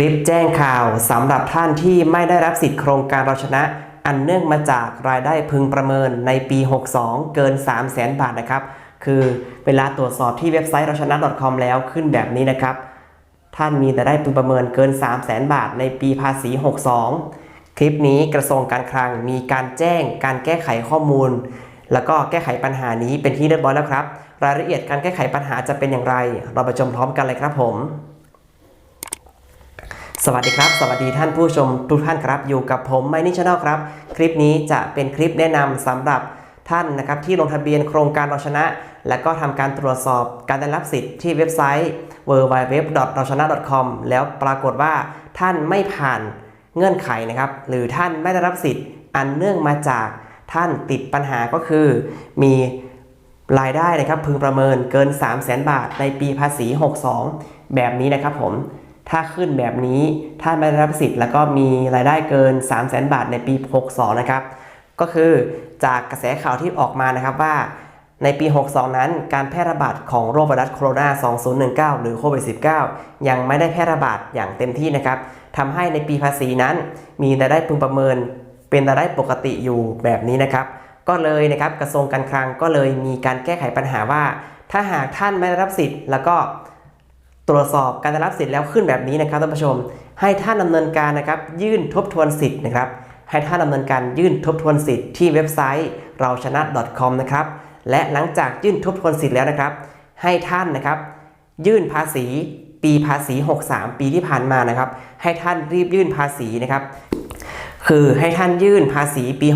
ลิปแจ้งข่าวสำหรับท่านที่ไม่ได้รับสิทธิโครงการเราชนะ อันเนื่องมาจากรายได้พึงประเมินในปี 62 เกิน 3 0 0แสนบาทนะครับ คือเวลาตรวจสอบที่เว็บไซต์เราชนะ .com แล้วขึ้นแบบนี้นะครับ ท่านมีแต่ได้พึงประเมินเกิน 3 0 0แสนบาทในปีภาษี 62 คลิปนี้กระทรวงการคลังมีการแจ้งการแก้ไขข้อมูล แล้วก็แก้ไขปัญหานี้เป็นที่เรียบร้อยแล้วครับ รายละเอียดการแก้ไขปัญหาจะเป็นอย่างไร เราไปชมพร้อมกันเลยครับผม สวัสดีครับ สวัสดีท่านผู้ชมทุกท่านครับ อยู่กับผมไมนี่ชแนลครับ คลิปนี้จะเป็นคลิปแนะนำสำหรับท่านนะครับที่ลงทะเบียนโครงการเราชนะ และก็ทำการตรวจสอบการได้รับสิทธิ์ที่เว็บไซต์ w w w เราชนะ .com แล้วปรากฏว่าท่านไม่ผ่านเงื่อนไขนะครับ หรือท่านไม่ได้รับสิทธิ์อันเนื่องมาจากท่านติดปัญหาก็คือ มีรายได้นะครับพึงประเมินเกิน 3 0 0 0 0 0 บาทในปีภาษี 62 แบบนี้นะครับผม ถ้าขึ้นแบบนี้ท่านไม่ได้รับสิทธิ์ แล้วก็มีรายได้เกิน 3 0 0 0 0 0 บาทในปี 62 นะครับ ก็คือจากกระแสข่าวที่ออกมานะครับว่าในปี 62 นั้น การแพร่ระบาดของโรคไวรัสโคโรนา 2019 หรือโควิด -19 ยังไม่ได้แพร่ระบาดอย่างเต็มที่นะครับทำให้ในปีภาษีนั้น มีรายได้พึงประเมิน เป็นรายได้ปกติอยู่แบบนี้นะครับ ก็เลยนะครับกระทรวงการคลังก็เลยมีการแก้ไขปัญหาว่า ถ้าหากท่านไม่ได้รับสิทธิ์ แล้วก็ ตรวจสอบการได้รับสิทธิ์แล้วขึ้นแบบนี้นะครับท่านผู้ชม ให้ท่านดำเนินการนะครับยื่นทบทวนสิทธิ์นะครับให้ท่านดำเนินการยื่นทบทวนสิทธิ์ที่เว็บไซต์เราชนะ .com นะครับและหลังจากยื่นทบทวนสิทธิ์แล้วนะครับ ให้ท่านนะครับ ยื่นภาษีปีภาษี 63 ปีที่ผ่านมานะครับ ให้ท่านรีบยื่นภาษีนะครับ คือให้ท่านยื่นภาษีปี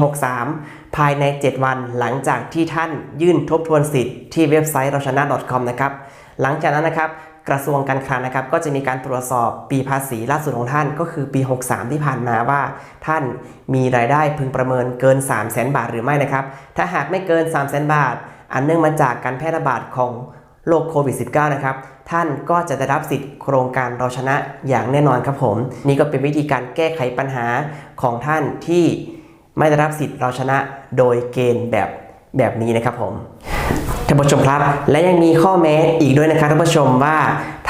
63 ภายใน 7 วันหลังจากที่ท่านยื่นทบทวนสิทธิ์ที่เว็บไซต์เราชนะ .com นะครับหลังจากนั้นนะครับ กระทรวงการคลังนะครับ ก็จะมีการตรวจสอบปีภาษีล่าสุดของท่านก็คือปี 63 ที่ผ่านมาว่า ท่านมีรายได้พึงประเมินเกิน 3 0 0แสนบาทหรือไม่นะครับ ถ้าหากไม่เกิน 3 0 0แสนบาท อันเนื่องมาจากการแพร่ระบาดของโรคโควิด -19 นะครับ ท่านก็จะได้รับสิทธิ์โครงการเราชนะอย่างแน่นอนครับผม นี่ก็เป็นวิธีการแก้ไขปัญหาของท่านที่ไม่ได้รับสิทธิ์เราชนะโดยเกณฑ์แบบแบบนี้นะครับผม ท่านผู้ชมครับ และยังมีข้อแม้อีกด้วยนะครับท่านผู้ชมว่า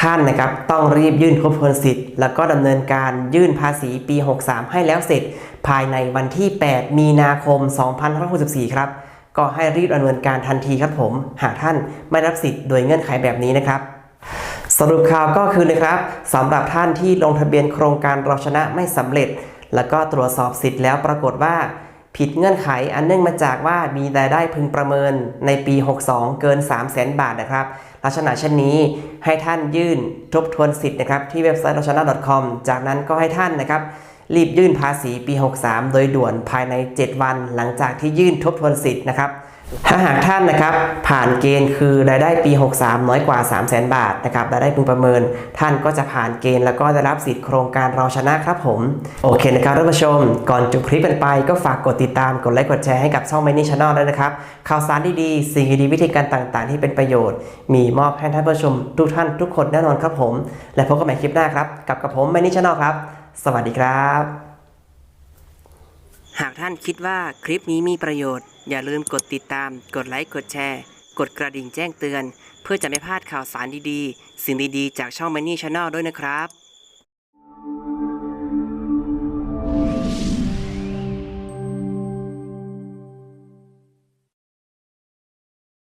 ท่านนะครับต้องรีบยื่นทบทวนสิทธิ์ แล้วก็ดำเนินการยื่นภาษีปี 63 ให้แล้วเสร็จ ภายในวันที่ 8 มีนาคม 2564 ครับ ก็ให้รีบดำเนินการทันทีครับผม หากท่านไม่รับสิทธิ์โดยเงื่อนไขแบบนี้นะครับสรุปข่าวก็คือนะครับสำหรับท่านที่ลงทะเบียนโครงการเราชนะไม่สำเร็จ แล้วก็ตรวจสอบสิทธิ์แล้วปรากฏว่า ผิดเงื่อนไขอันเนื่องมาจากว่ามีรายได้พึงประเมินในปี 62 เกิน 3 0 0 0 0 0บาทนะครับ ลักษณะเช่นนี้ให้ท่านยื่นทบทวนสิทธิ์นะครับที่เว็บไซต์เราชนะ .com จากนั้นก็ให้ท่านนะครับ รีบยื่นภาษีปี 63 โดยด่วนภายใน 7 วัน หลังจากที่ยื่นทบทวนสิทธิ์นะครับ ถ้าหากท่านนะครับผ่านเกณฑ์คือรายได้ปี 63 น้อยกว่า 3 0 0 0 0 0 บาทนะครับรายได้พึงประเมิน ท่านก็จะผ่านเกณฑ์แล้วก็ได้รับสิทธิ์โครงการเราชนะครับผม โอเคนะครับท่านผู้ชม ก่อนจบคลิปกันไป ก็ฝากกดติดตามกดไลค์กดแชร์ให้กับช่อง m ม n นี่ช n แนลด้วยนะครับ ข่าวสารดีๆสิ่งดีๆวิธีการต่างๆ ที่เป็นประโยชน์ มีมอบให้ท่านผู้ชม ทุกท่านทุกคนแน่นอนครับผม และพบกันใหม่คลิปหน้าครับกับกับผม m ม n นี่ช n แนลครับ สวัสดีครับ หากท่านคิดว่าคลิปนี้มีประโยชน์ อย่าลืมกดติดตาม กดไลค์ กดแชร์ กดกระดิ่งแจ้งเตือน เพื่อจะไม่พลาดข่าวสารดีๆ สิ่งดีๆ จากช่อง Money Channel ด้วยนะครับ